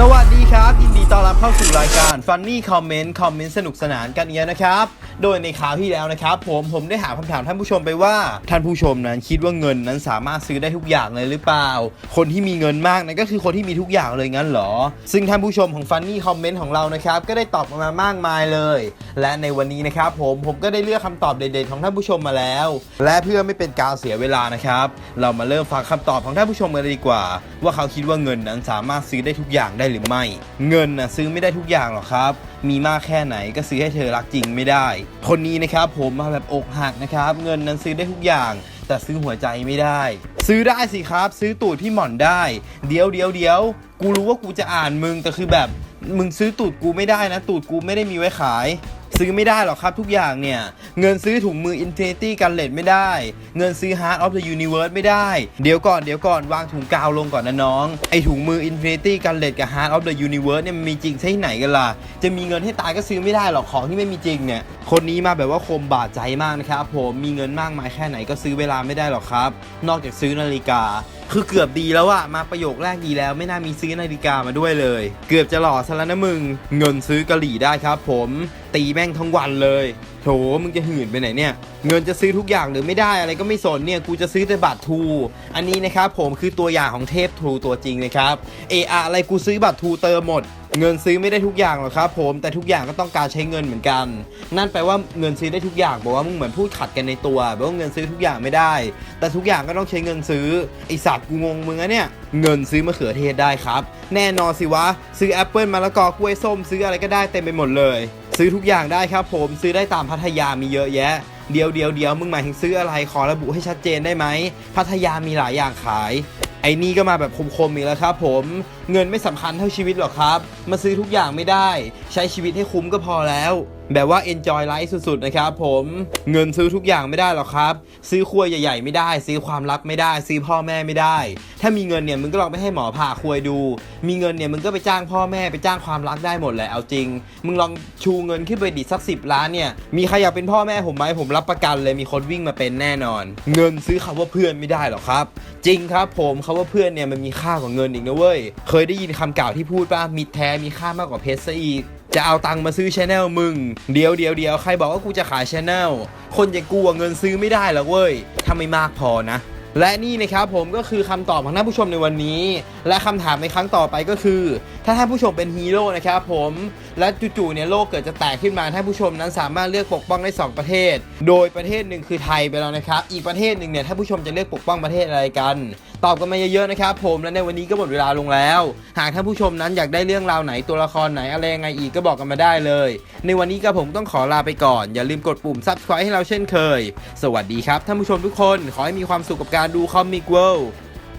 สวัสดีครับ ยินดีต้อนรับเข้าสู่รายการ Funny Comment คอมเมนต์สนุกสนานกันเนี้ยนะครับ โดยในข่าวที่แล้วนะครับผมผมได้หาคำถามท่านผู้ชมไปว่า ท่านผู้ชมนั้นคิดว่าเงินนั้นสามารถซื้อได้ทุกอย่างเลยหรือเปล่า คนที่มีเงินมากนั้นก็คือคนที่มีทุกอย่างเลยงั้นเหรอ ซึ่งท่านผู้ชมของ Funny Comment ของเรานะครับก็ได้ตอบมามามากมายเลย และในวันนี้นะครับผมผมก็ได้เลือกคำตอบเด็ดๆของท่านผู้ชมมาแล้ว และเพื่อไม่เป็นการเสียเวลานะครับเรามาเริ่มฟังคำตอบของท่านผู้ชมกันเลยดีกว่า ว่าเขาคิดว่าเงินนั้นสามารถซื้อได้ทุกอย่างได้ได้หรือไม่ เงินนะซื้อไม่ได้ทุกอย่างหรอกครับ มีมากแค่ไหนก็ซื้อให้เธอรักจริงไม่ได้ คนนี้นะครับผมมาแบบอกหักนะครับ เงินนั้นซื้อได้ทุกอย่าง แต่ซื้อหัวใจไม่ได้ ซื้อได้สิครับ ซื้อตูดพี่หม่อนได้ เดี๋ยวเดี๋ยวเดี๋ยวกูรู้ว่ากูจะอ่านมึงแต่คือแบบมึงซื้อตูดกูไม่ได้นะ ตูดกูไม่ได้มีไว้ขาย ซื้อไม่ได้หรอกครับทุกอย่างเนี่ย เงินซื้อถุงมือ Infinity กันเลดไม่ได้ เงินซื้อ Heart of the Universe ไม่ได้ เดี๋ยวก่อนเดี๋ยวก่อนวางถุงกาวลงก่อนนะน้อง ไอถุงมือ Infinity กันเลดกับ Heart of the Universe เนี่ยมันมีจริงใช่ไหนกันล่ะ จะมีเงินให้ตายก็ซื้อไม่ได้หรอกของที่ไม่มีจริงเนี่ย คนนี้มาแบบว่าคมบาดใจมากนะครับผมมีเงินมากมายแค่ไหนก็ซื้อเวลาไม่ได้หรอกครับ นอกจากซื้อนาฬิกา คือเกือบดีแล้วอะมาประโยคแรกดีแล้ว ไม่น่ามีซื้อนาฬิกามาด้วยเลย เกือบจะหล่อซะแล้วนะมึง เงินซื้อกะหรี่ได้ครับ ผมตีแม่งทั้งวันเลยโถมึงจะหื่นไปไหนเนี่ย เงินจะซื้อทุกอย่างหรือไม่ได้อะไรก็ไม่สนเนี่ย กูจะซื้อแต่บัตรทู อันนี้นะครับผมคือตัวอย่างของเทพทูตัวจริงนะครับเอออะไรกูซื้อบัตรทูเติมหมด เงินซื้อไม่ได้ทุกอย่างหรอกครับ ผมแต่ทุกอย่างก็ต้องการใช้เงินเหมือนกัน นั่นแปลว่าเงินซื้อได้ทุกอย่างบอกว่ามึงเหมือนพูดขัดกันในตัวแบบว่าเงินซื้อทุกอย่างไม่ได้ แต่ทุกอย่างก็ต้องใช้เงินซื้อไอสัตว์กูงงมึงอะเนี่ยเงินซื้อมะเขือเทศได้ครับ แน่นอนสิวะ ซื้อแอปเปิลมะละกอกล้วยส้ม ซื้ออะไรก็ได้เต็มไปหมดเลย ซื้อทุกอย่างได้ครับ ผมซื้อได้ตามพัทยามีเยอะแยะเดียวเดียวเดียวมึงหมายถึงซื้ออะไรขอระบุให้ชัดเจนได้ไหมพัทยามีหลายอย่างขาย ไอ้นี่ก็มาแบบคมๆอีกแล้วครับผม เงินไม่สำคัญเท่าชีวิตหรอกครับ มาซื้อทุกอย่างไม่ได้ ใช้ชีวิตให้คุ้มก็พอแล้วแบบว่า enjoy life สุดๆ นะครับผมเงินซื้อทุกอย่างไม่ได้หรอกครับ ซื้อครัวใหญ่ๆ ไม่ได้ ซื้อความรักไม่ได้ ซื้อพ่อแม่ไม่ได้ ถ้ามีเงินเนี่ยมึงก็ลองไปให้หมอผ่าควยดู มีเงินเนี่ยมึงก็ไปจ้างพ่อแม่ไปจ้างความรักได้หมดแหละเอาจริง มึงลองชูเงินขึ้นไปดิสักสิบล้านเนี่ยมีใครอยากเป็นพ่อแม่ผมไหมผมรับประกันเลยมีคนวิ่งมาเป็นแน่นอน เงินซื้อคำว่าเพื่อนไม่ได้หรอกครับ จริงครับผมคาว่าเพื่อนเนี่ยมันมีค่ากว่าเงินอีกนะเว้ยเคยได้ยินคำกล่าวที่พูดป่ะมิตรแท้มีค่ามากกว่าเพชรซะอีก จะเอาตังค์มาซื้อชแนลมึง เดี๋ยวเดี๋ยวเดี๋ยวใครบอกว่ากูจะขายชแนลคนอย่างกูเงินซื้อไม่ได้หรอกเว้ยถ้าไม่มากพอนะและนี่นะครับผมก็คือคำตอบของท่านผู้ชมในวันนี้ และคำถามในครั้งต่อไปก็คือ ถ้าท่านผู้ชมเป็นฮีโร่นะครับผมและจู่ๆเนี่ยโลกเกิดจะแตกขึ้นมาท่านผู้ชมนั้นสามารถเลือกปกป้องได้สองประเทศ โดยประเทศหนึ่งคือไทยไปแล้วนะครับ อีกประเทศหนึ่งเนี่ยท่านผู้ชมจะเลือกปกป้องประเทศอะไรกันตอบกันมาเยอะๆนะครับผมและในวันนี้ก็หมดเวลาลงแล้ว หากท่านผู้ชมนั้นอยากได้เรื่องราวไหนตัวละครไหนอะไรยังไงอีกก็บอกกันมาได้เลย ในวันนี้ก็ผมต้องขอลาไปก่อน อย่าลืมกดปุ่ม subscribe ให้เราเช่นเคย สวัสดีครับท่านผู้ชมทุกคนขอให้มีความสุขกับการดูคอมิกเวิลด์